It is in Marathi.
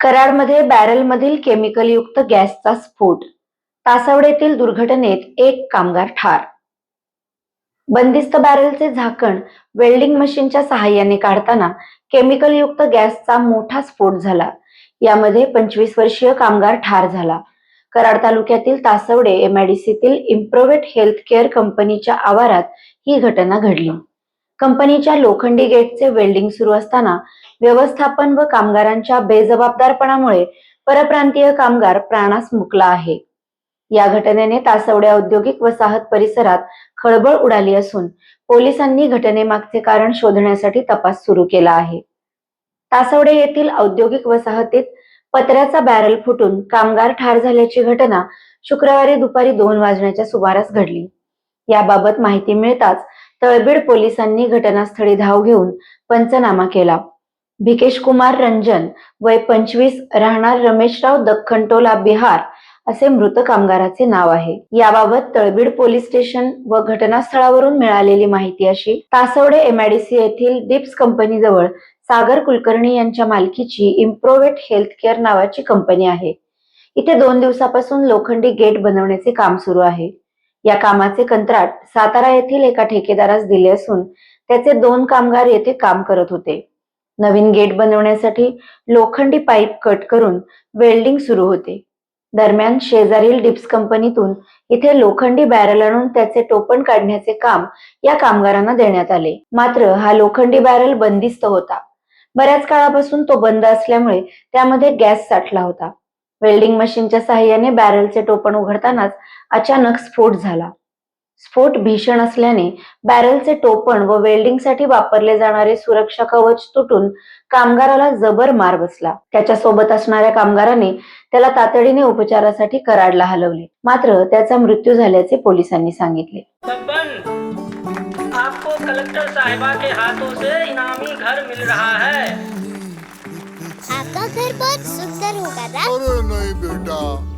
कराडमध्ये बॅरलमधील केमिकलयुक्त गॅसचा स्फोट तासवडेतील दुर्घटनेत एक कामगार ठार. बंदिस्त बॅरलचे झाकण वेल्डिंग मशीनच्या सहाय्याने काढताना केमिकलयुक्त गॅसचा मोठा स्फोट झाला. यामध्ये पंचवीस वर्षीय कामगार ठार झाला. कराड तालुक्यातील तासवडे एमआयडीसीतील इम्प्रोवेट हेल्थ केअर कंपनीच्या आवारात ही घटना घडली. कंपनीच्या लोखंडी गेटचे वेल्डिंग सुरू असताना व्यवस्थापन व कामगारांच्या बेजबाबदारपणामुळे परप्रांतीय कामगार प्राणास मुकला आहे. या घटनेने तासवडे औद्योगिक वसाहत परिसरात खळबळ उडाली असून पोलिसांनी घटनेमागचे कारण शोधण्यासाठी तपास सुरू केला आहे. तासवडे येथील औद्योगिक वसाहतीत पत्र्याचा बॅरल फुटून कामगार ठार झाल्याची घटना शुक्रवारी दुपारी दोन वाजण्याच्या सुमारास घडली. याबाबत माहिती मिळताच तळबीड पोलिसांनी घटनास्थळी धाव घेऊन पंचनामा केला. भिकेश कुमार रंजन वय पंचवीस राहणार रमेशराव दख्खनटोला बिहार असे मृत कामगाराचे नाव आहे. याबाबत तळबीड पोलीस स्टेशन व घटनास्थळावरून मिळालेली माहिती अशी तासवडे एमआयडीसी येथील डिप्स कंपनीजवळ सागर कुलकर्णी यांच्या मालकीची इम्प्रोवेट हेल्थ केअर नावाची कंपनी आहे. इथे दोन दिवसापासून लोखंडी गेट बनवण्याचे काम सुरू आहे. या कामाचे कंत्राट सातारा येथील एका ठेकेदारास दिले असून त्याचे दोन कामगार येथे काम करत होते. नवीन गेट बनवण्यासाठी लोखंडी पाईप कट करून वेल्डिंग सुरू होते. दरम्यान शेजारील डिप्स कंपनीतून इथे लोखंडी बॅरल आणून त्याचे टोपण काढण्याचे काम या कामगारांना देण्यात आले. मात्र हा लोखंडी बॅरल बंदिस्त होता. बऱ्याच काळापासून तो बंद असल्यामुळे त्यामध्ये गॅस साठला होता. वेल्डिंग मशीनच्या साहाय्याने बॅरलचे टोपण उघडतानाच अचानक स्फोट झाला. स्फोट भीषण असल्याने बॅरलचे टोपण व वेल्डिंगसाठी वापरले जाणारे सुरक्षा कवच तुटून कामगाराला जबर मार बसला. त्याच्या सोबत असणाऱ्या कामगाराने त्याला तातडीने उपचारासाठी कराडला हलवले. मात्र त्याचा मृत्यू झाल्याचे पोलिसांनी सांगितले. आपको कलेक्टर साहिबा के हाथों से इनामी घर मिल रहा है। आपका घर बहुत सुंदर होगा ना? अरे नहीं बेटा।